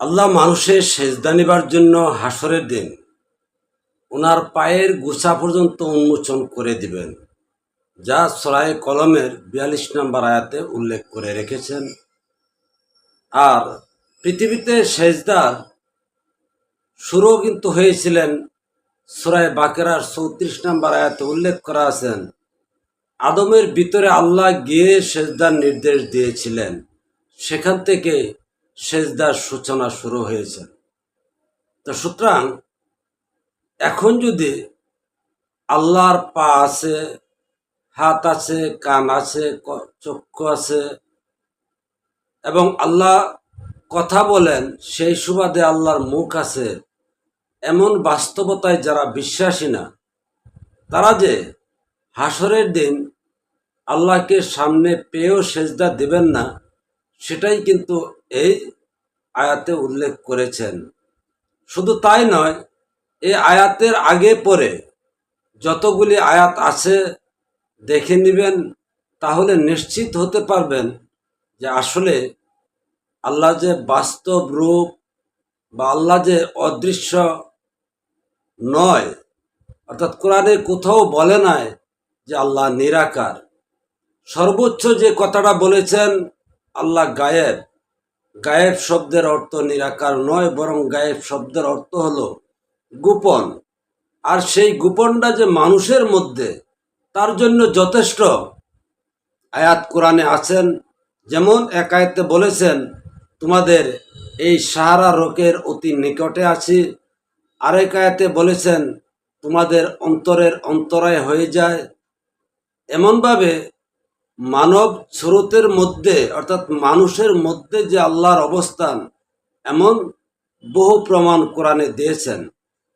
আল্লাহ মানুষের সেজদা নিবার জন্য হাসরের দিন ওনার পায়ের গুছা পর্যন্ত উন্মোচন করে দিবেন, যা সরাই কলমের বিয়াল্লিশ নম্বর আয়াতে উল্লেখ করে রেখেছেন। আর পৃথিবীতে সেজদার শুরু কিন্তু হয়েছিলেন, সুরায় বাকেরার চৌত্রিশ নম্বর আয়াতে উল্লেখ করা আছেন, আদমের ভিতরে আল্লাহ গিয়ে সেজদার নির্দেশ দিয়েছিলেন, সেখান থেকে সেজদার সূচনা শুরু হয়েছে। তো সুতরাং এখন যদি আল্লাহর পা আছে, হাত আছে, কান আছে চক্ষু আছে, এবং আল্লাহ কথা বলেন, সেই সুবাদে আল্লাহর মুখ আছে, এমন বাস্তবতায় যারা বিশ্বাসী না, তারা যে হাসরের দিন আল্লাহকে সামনে পেয়েও সেজদা দেবেন না সেটাই কিন্তু এই আয়াতে উল্লেখ করেছেন। শুধু তাই নয়, এই আয়াতের আগে পরে যতগুলি আয়াত আছে দেখে নেবেন, তাহলে নিশ্চিত হতে পারবেন যে আসলে আল্লাহ যে বাস্তব রূপ বা আল্লাহ যে অদৃশ্য নয়, অর্থাৎ কোরআনে কোথাও বলে নাই যে আল্লাহ নিরাকার। সর্বোচ্চ যে কথাটা বলেছেন আল্লাহ গায়েব। গায়েব শব্দের অর্থ নিরাকার নয়, বরং গায়েব শব্দের অর্থ হলো গোপন। আর সেই গোপনটা যে মানুষের মধ্যে, তার জন্য যথেষ্ট। আয়াত কোরআনে আছেন, যেমন এক আয়াতে বলেছেন, তোমাদের এই সাহারা রোকের অতি নিকটে আছি। আরেক আয়াতে বলেছেন, তোমাদের অন্তরের অন্তরায় হয়ে যায়। এমনভাবে মানব স্রোতের মধ্যে, অর্থাৎ মানুষের মধ্যে যে আল্লাহর অবস্থান, এমন বহু প্রমাণ কোরআনে দিয়েছেন।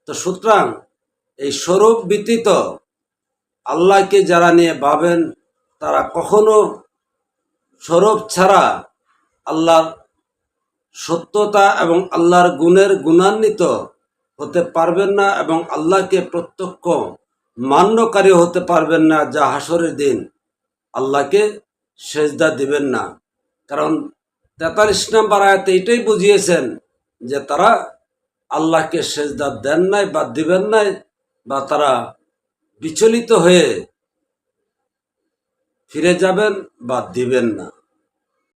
তো সুতরাং এই স্বরূপ ব্যতীত আল্লাহকে যারা নিয়ে ভাবেন, তারা কখনো স্বরূপ ছাড়া আল্লাহর সত্যতা এবং আল্লাহর গুণের গুণান্বিত হতে পারবেন না এবং আল্লাহকে প্রত্যক্ষ মান্যকারী হতে পারবেন না যা হাসরের দিন। আল্লাহকে সেজদা দিবেন না। কারণ তেতাল্লিশ নম্বর আয়াতে এটাই বুঝিয়েছেন যে তারা আল্লাহকে সেজদা দেন নাই বা দিবেন নাই বা তারা বিচলিত হয়ে ফিরে যাবেন বা দিবেন না।